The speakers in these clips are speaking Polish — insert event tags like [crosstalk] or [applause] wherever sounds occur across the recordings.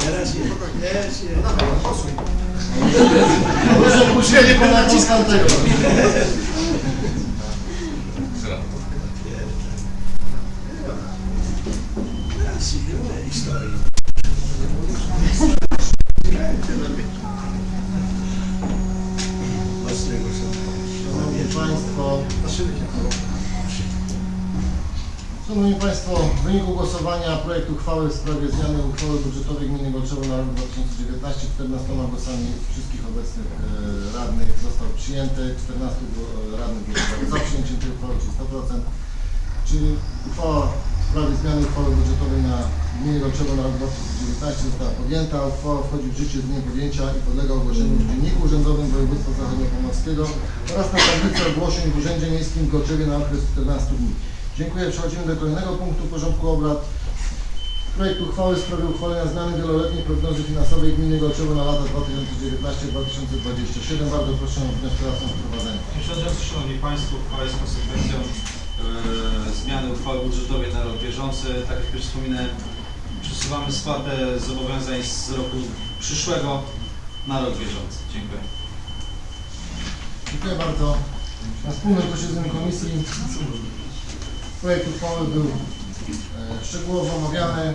Teraz jest. Jest, jest. Proszę puścienie pana Konstantego. Teraz Szanowni Państwo, w wyniku głosowania projekt uchwały w sprawie zmiany uchwały budżetowej Gminy Golczowo na rok 2019 14 głosami wszystkich obecnych e, radnych został przyjęty. 14 było- radnych głosowało za przyjęciem tej uchwały, czyli 100%. Czyli uchwała w sprawie zmiany uchwały budżetowej na Gminie Golczowo na rok 2019 została podjęta. Uchwała wchodzi w życie z dniem podjęcia i podlega ogłoszeniu w Dzienniku Urzędowym Województwa Zachodniopomorskiego oraz na tablicy ogłoszeń w Urzędzie Miejskim w Golczewie na okres 14 dni. Dziękuję. Przechodzimy do kolejnego punktu porządku obrad. Projekt uchwały w sprawie uchwalenia zmiany wieloletniej prognozy finansowej Gminy Golczowo na lata 2019-2027. Bardzo proszę wnioskodawcę o wprowadzenie. Panie Przewodniczący, Szanowni Państwo, uchwała jest konsekwencją e, zmiany uchwały budżetowej na rok bieżący. Tak jak już wspominałem, przesuwamy spłatę zobowiązań z roku przyszłego na rok bieżący. Dziękuję. Dziękuję bardzo. Na wspólnym posiedzeniu komisji projekt uchwały był e, szczegółowo omawiany.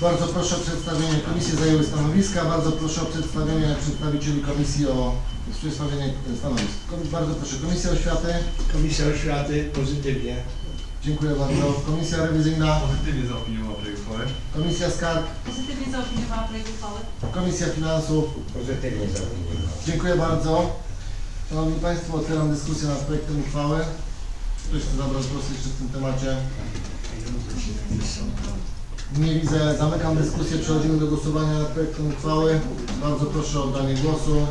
Bardzo proszę o przedstawienie, komisje zajęły stanowiska, bardzo proszę o przedstawienie przedstawicieli komisji o przedstawienie stanowisk. Bardzo proszę, Komisja Oświaty, Komisja Oświaty pozytywnie. dziękuję bardzo. Komisja Rewizyjna, Pozytywnie zaopiniowała projekt uchwały. Komisja Skarg, Pozytywnie zaopiniowała projekt uchwały. Komisja Finansów, Pozytywnie zaopiniował. Dziękuję bardzo. Szanowni Państwo, otwieram dyskusję nad projektem uchwały. Ktoś chce zabrać głos jeszcze w tym temacie? Nie widzę. Zamykam dyskusję. Przechodzimy do głosowania nad projektem uchwały. Bardzo proszę o oddanie głosu.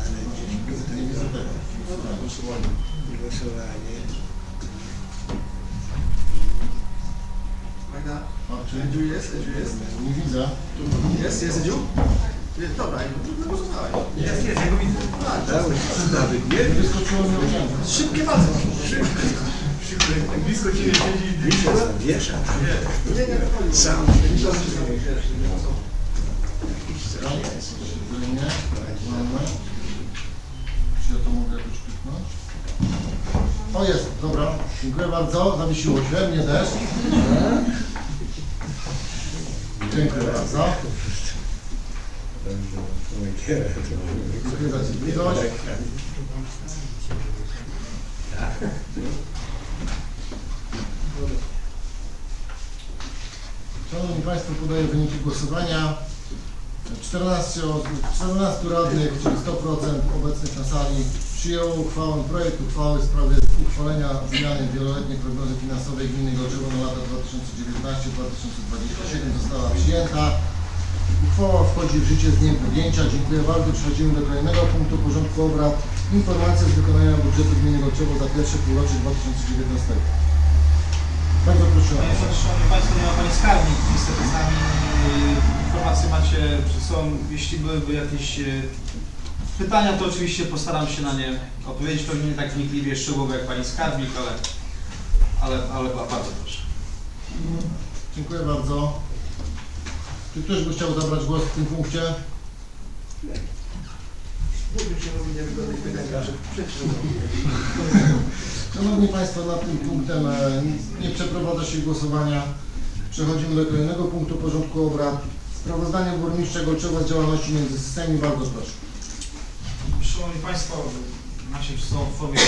Ale Nie widzę tego. głosowanie. Magda, O, czy Edziu jest, Edziu jest. nie widzę. Jest, jest Edziu? Jest, dobra, i głosowałeś. Jest, jest, ja go widzę. Nawet nie Wyskoczyło mi. Szybkie bardzo. Tak blisko ciebie siedzi i Wiszę, wiesza. Nie, nie, nie. Sam. Czy ja to mogę jakoś kliknąć? O jest, dobra. Dziękuję bardzo. Zawiesiło się, mnie też. Dziękuję bardzo. Dziękuję za cierpliwość. Państwo, podaję wyniki głosowania. 14, o- 14 radnych, czyli 100% obecnych na sali przyjęło uchwałę, projekt uchwały w sprawie uchwalenia zmiany wieloletniej prognozy finansowej gminy Gorzewo na lata 2019-2027 została przyjęta. Uchwała wchodzi w życie z dniem podjęcia. Dziękuję bardzo. Przechodzimy do kolejnego punktu porządku obrad. Informacja z wykonania budżetu gminy Gorzewo za pierwsze półrocze 2019. Bardzo proszę. Panie Przewodniczący, Szanowni Państwo, nie ma Pani skarbnik. Niestety z nami y, informacje macie przed sobą. Jeśli byłyby jakieś y, pytania, to oczywiście postaram się na nie odpowiedzieć. Pewnie nie tak wnikliwie, szczegółowo jak Pani skarbnik, ale, ale, ale bardzo proszę. Dziękuję bardzo. Czy ktoś by chciał zabrać głos w tym punkcie? Mówił się mówi niewygodnych pytań, że przeczytam. [laughs] Szanowni Państwo, nad tym punktem e, nie przeprowadza się głosowania. Przechodzimy do kolejnego punktu porządku obrad. Sprawozdanie burmistrza Golczowa z działalności międzysystemii. Bardzo proszę. Szanowni Państwo, macie w formie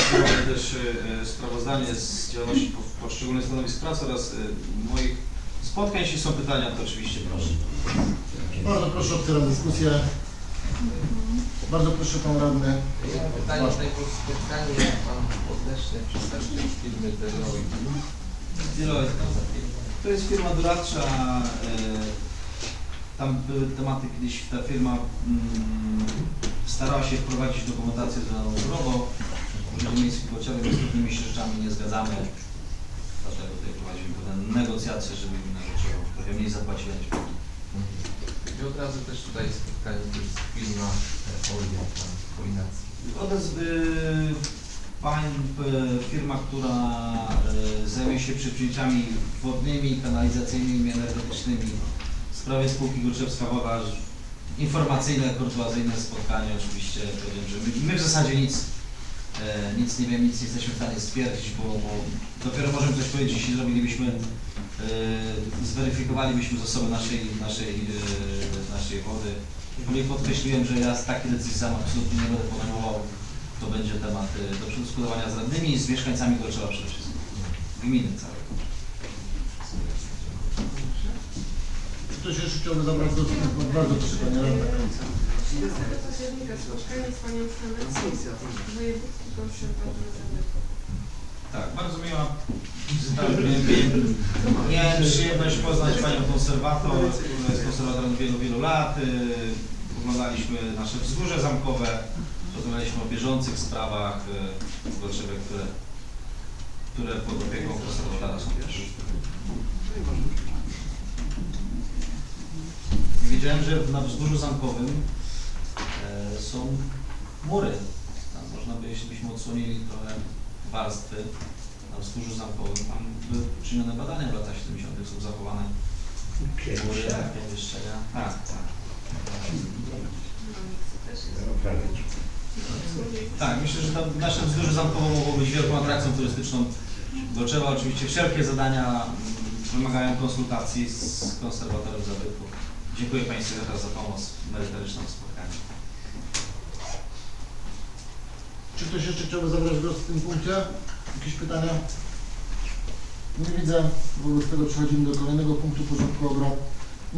też y, sprawozdanie z działalności po- poszczególnych stanowisk pracy oraz y, moich spotkań. Jeśli są pytania, to oczywiście proszę. Bardzo proszę, otwieram dyskusję. Bardzo proszę Pan Radny. Ja mam pytanie tutaj po spotkaniu, jak Pan podeszły przedstawiciel firmy Deloitte. Deloitte. Co za firma? To jest firma doradcza. e, Tam były tematy kiedyś ta firma mm, starała się wprowadzić dokumentację zbiorową. W Urzędzie Miejskim Kociowym z pewnymi się rzeczami nie zgadzamy. Dlatego tutaj prowadzimy pewne negocjacje, żeby im negocjował. Trochę mniej zapłaciłem. I od razu też tutaj spotkanie, to jest firma kombinacji. Odezwy pań, p- firma, która e, zajmuje się przedsięwzięciami wodnymi, kanalizacyjnymi, energetycznymi w sprawie spółki Górczewska Woda. Informacyjne, kurtuazyjne spotkanie oczywiście. Powiem, że my, my w zasadzie nic, e, nic nie wiemy, nic nie jesteśmy w stanie stwierdzić, bo, bo dopiero możemy coś powiedzieć, jeśli zrobilibyśmy, e, zweryfikowalibyśmy zasoby naszej, naszej, e, naszej wody. Kolej podkreśliłem, że ja z takiej decyzji sam absolutnie nie będę podejmował. To będzie temat y, do przedyskutowania z radnymi i z mieszkańcami Gorczowa przede wszystkim. Gminy całej. Czy ktoś jeszcze chciałby zabrać głos? Bardzo proszę Panie Radny. 30 października spotkanie z Panią Przewodniczącą Wojewódzki Konserwator Zabytków. Tak, bardzo miła wizyta. Miałem- przyjemność poznać Panią konserwator, która jest konserwatorem wielu, wielu lat. Y, Oglądaliśmy nasze wzgórze zamkowe, rozmawialiśmy o bieżących sprawach y, w Gorszewie, które, które pod opieką konserwatora są też. Wiedziałem, że na wzgórzu zamkowym e, są mury. Tam można by, jeśli byśmy odsłonili trochę warstwy na wzgórzu zamkowym, tam były czynione badania w latach 70. są zachowane mury, takie wyszczenia. Tak, tak. Tak, myślę, że tam nasze wzgórze zamkowe mogło być wielką atrakcją turystyczną Gorczewa. Oczywiście wszelkie zadania mm, wymagają konsultacji z konserwatorem zabytków. Dziękuję Państwu teraz za pomoc merytoryczną w spotkaniu. Czy ktoś jeszcze chciałby zabrać głos w tym punkcie? Jakieś pytania? Nie widzę. Wobec tego przechodzimy do kolejnego punktu porządku obrad.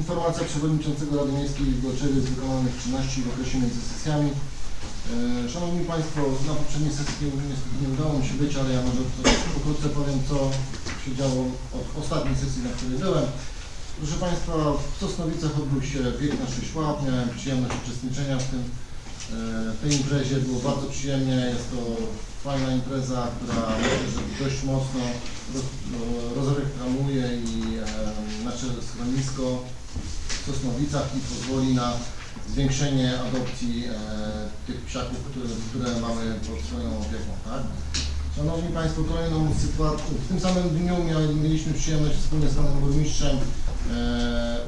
Informacja Przewodniczącego Rady Miejskiej w Gorczewie z wykonanych czynności w okresie między sesjami. E, Szanowni Państwo, na poprzedniej sesji niestety nie udało mi się być, ale ja może pokrótce powiem, co się działo od ostatniej sesji, na której byłem. Proszę Państwa, w Sosnowicach odbył się wiek na 6 lat, miałem przyjemność uczestniczenia w tym w tej imprezie było bardzo przyjemnie, jest to fajna impreza, która myślę, że dość mocno no, rozreklamuje i e, nasze schronisko w Sosnowicach i pozwoli na zwiększenie adopcji e, tych psiaków, które, które mamy pod swoją opieką. Tak? Szanowni Państwo, kolejną sytuację, w tym samym dniu mieliśmy przyjemność wspólnie z Panem Burmistrzem e,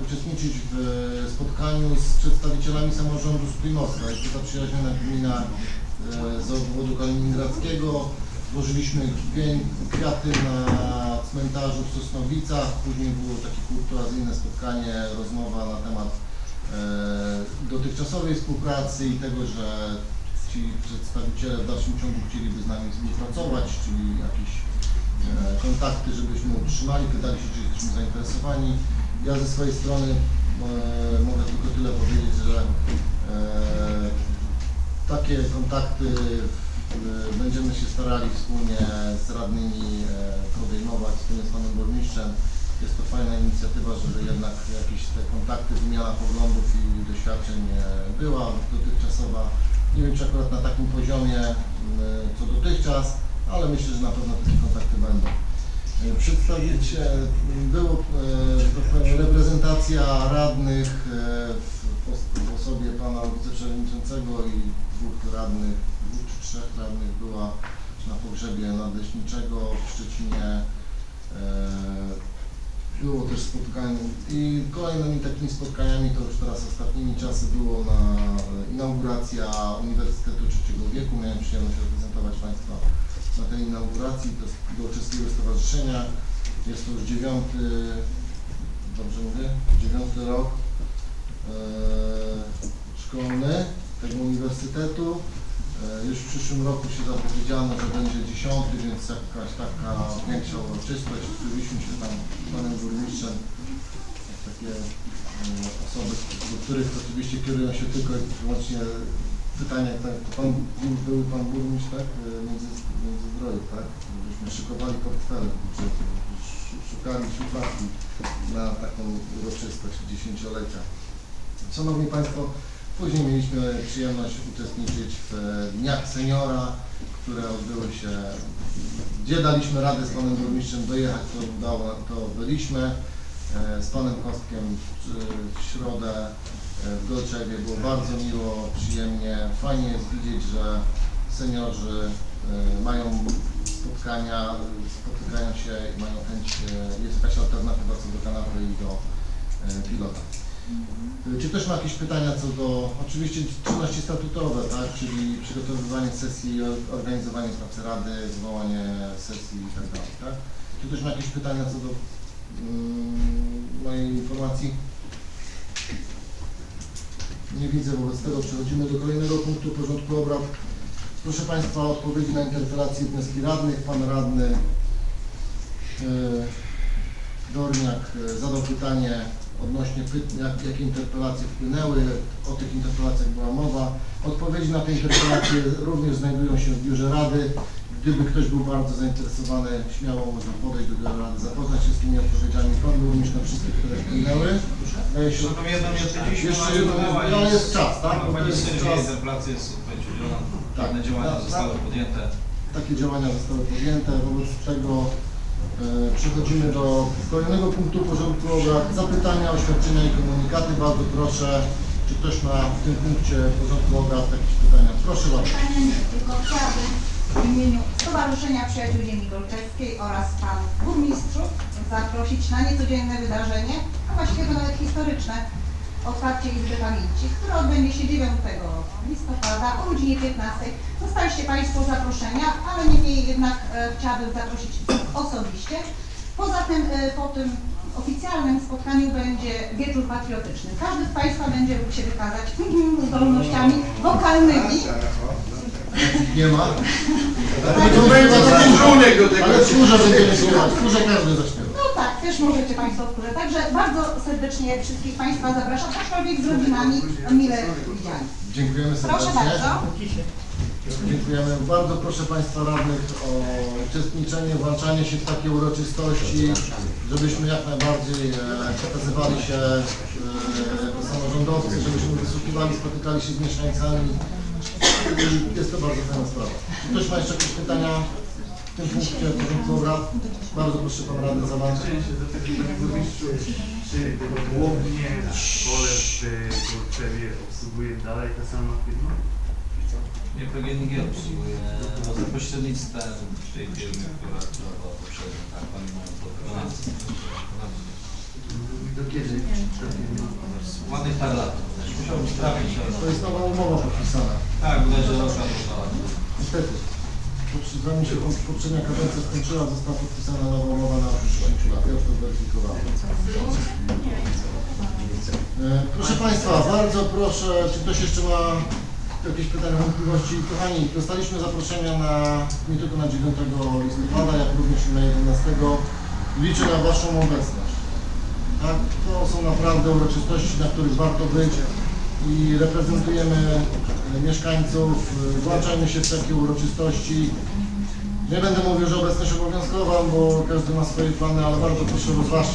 uczestniczyć w e, spotkaniu z przedstawicielami samorządu z Plymouthka. Jest to zaprzyjaźniona gmina e, z obwodu kaliningradzkiego. Złożyliśmy kwiaty na cmentarzu w Sosnowicach. Później było takie kurtuazyjne spotkanie, rozmowa na temat e, dotychczasowej współpracy i tego, że ci przedstawiciele w dalszym ciągu chcieliby z nami współpracować, czyli jakieś e, kontakty, żebyśmy utrzymali, pytali się, czy jesteśmy zainteresowani. Ja ze swojej strony e, mogę tylko tyle powiedzieć, że e, takie kontakty będziemy się starali wspólnie z radnymi e, podejmować, wspólnie z Panem Burmistrzem. Jest to fajna inicjatywa, żeby jednak jakieś te kontakty, wymiana poglądów i doświadczeń była dotychczasowa. Nie wiem, czy akurat na takim poziomie co dotychczas, ale myślę, że na pewno takie kontakty będą. E, Przedstawić, e, było e, że tak powiem, reprezentacja radnych e, w, osobie pana wiceprzewodniczącego i dwóch radnych, dwóch czy trzech radnych była na pogrzebie nadleśniczego w Szczecinie. E, Było też spotkanie i kolejnymi takimi spotkaniami, to już teraz ostatnimi czasy było na e, inauguracja Uniwersytetu Trzeciego Wieku. Miałem przyjemność reprezentować Państwa na tej inauguracji do, do Stowarzyszenia. Jest to już dziewiąty, dobrze mówię, dziewiąty rok e, szkolny tego uniwersytetu. E, Już w przyszłym roku się zapowiedziano, że będzie dziesiąty, więc jakaś taka większa uroczystość. Zbyliśmy się tam z panem burmistrzem, takie e, osoby, do których oczywiście kierują się tylko i wyłącznie pytanie, tak, to pan, był pan burmistrz, tak, e, między, Międzyzdrojów, tak? Żeśmy szykowali portfele sz- szukali szufladki na taką uroczystość dziesięciolecia. Szanowni Państwo, później mieliśmy przyjemność uczestniczyć w Dniach Seniora, które odbyły się, gdzie daliśmy radę z Panem Burmistrzem dojechać, to to byliśmy. E, Z Panem Kostkiem w, środę e, w Golczewie było bardzo miło, przyjemnie. Fajnie jest widzieć, że seniorzy mają spotkania, spotykają się i mają chęć, e, jest jakaś alternatywa co do kanapy i do e, pilota. Y, Czy ktoś ma jakieś pytania co do, oczywiście czynności statutowe, tak, czyli przygotowywanie sesji, or- organizowanie pracy rady, zwołanie sesji i tak dalej, tak? Czy ktoś ma jakieś pytania co do mm, mojej informacji? Nie widzę, wobec tego przechodzimy do kolejnego punktu porządku obrad. Proszę Państwa, odpowiedzi na interpelacje wnioski radnych. Pan radny e, Dorniak e, zadał pytanie odnośnie jak, jakie interpelacje wpłynęły. O tych interpelacjach była mowa. Odpowiedzi na te interpelacje również znajdują się w biurze Rady. Gdyby ktoś był bardzo zainteresowany, śmiało można podejść do biura Rady, zapoznać się z tymi odpowiedziami. Pan burmistrz na wszystkie, które wpłynęły. Odpowiedzieliśmy, Jeszcze ale jedno, no i- jest czas, tak? Pani jest czas. interpelacja jest udzielona. Tak. Pewne działania na- zostały podjęte. Takie działania zostały podjęte, wobec tego e, przechodzimy do kolejnego punktu porządku obrad. Zapytania, oświadczenia i komunikaty. Bardzo proszę, czy ktoś ma w tym punkcie porządku obrad jakieś pytania? Proszę bardzo. Pytanie nie, tylko chciałabym w imieniu Stowarzyszenia Przyjaciół Ziemi Golczewskiej oraz Panów Burmistrzów zaprosić na niecodzienne wydarzenie, a właściwie to nawet historyczne, otwarcie Izby Pamięci, które odbędzie się 9 listopada o godzinie 15. Zostaliście Państwo zaproszenia, ale niemniej jednak e, chciałabym zaprosić osobiście. Poza tym e, po tym oficjalnym spotkaniu będzie wieczór patriotyczny. Każdy z Państwa będzie mógł się wykazać [laughs] zdolnościami wokalnymi. Nie ma? Ale to będzie do tego. Ale w chórze każdy zaśpiewa. Też możecie Państwo wkurzać. Także bardzo serdecznie wszystkich Państwa zapraszam, aczkolwiek z rodzinami mile widziani. Dziękujemy serdecznie. Proszę bardzo. Dziękujemy. Bardzo proszę Państwa radnych o uczestniczenie, włączanie się w takie uroczystości, żebyśmy jak najbardziej e, przekazywali się e, samorządowcy, żebyśmy wysłuchiwali, spotykali się z mieszkańcami. Jest to bardzo fajna sprawa. Czy ktoś ma jeszcze jakieś pytania w tym punkcie porządku obrad? Bardzo proszę Pan Radny Zawadzki. Chciałem się zapytać Panie Burmistrzu, czy głównie szkole w Kurczewie obsługuje dalej ta sama firma? Nie PGNiG obsługuje no, za pośrednictwem tej firmy, która była poprzednio, tak, oni mają to wykonawcę. Do kiedy? Ładnych parę lat. Musiałbym sprawdzić, ale... To jest nowa umowa podpisana. Tak, bodajże rok albo dwa lata. Niestety. Się po- poprzednia kadencja skończyła, została podpisana nowa umowa na przyszłość 5 lat. Ja to zweryfikowałem. E, Proszę Państwa, bardzo proszę, czy ktoś jeszcze ma jakieś pytania, wątpliwości? Kochani, dostaliśmy zaproszenia na, nie tylko na 9 listopada, jak również na 11. Liczę na Waszą obecność. Tak, to są naprawdę uroczystości, na których warto być i reprezentujemy e, mieszkańców, e, włączajmy się w takie uroczystości. Nie będę mówił, że obecność obowiązkowa, bo każdy ma swoje plany, ale bardzo proszę rozważcie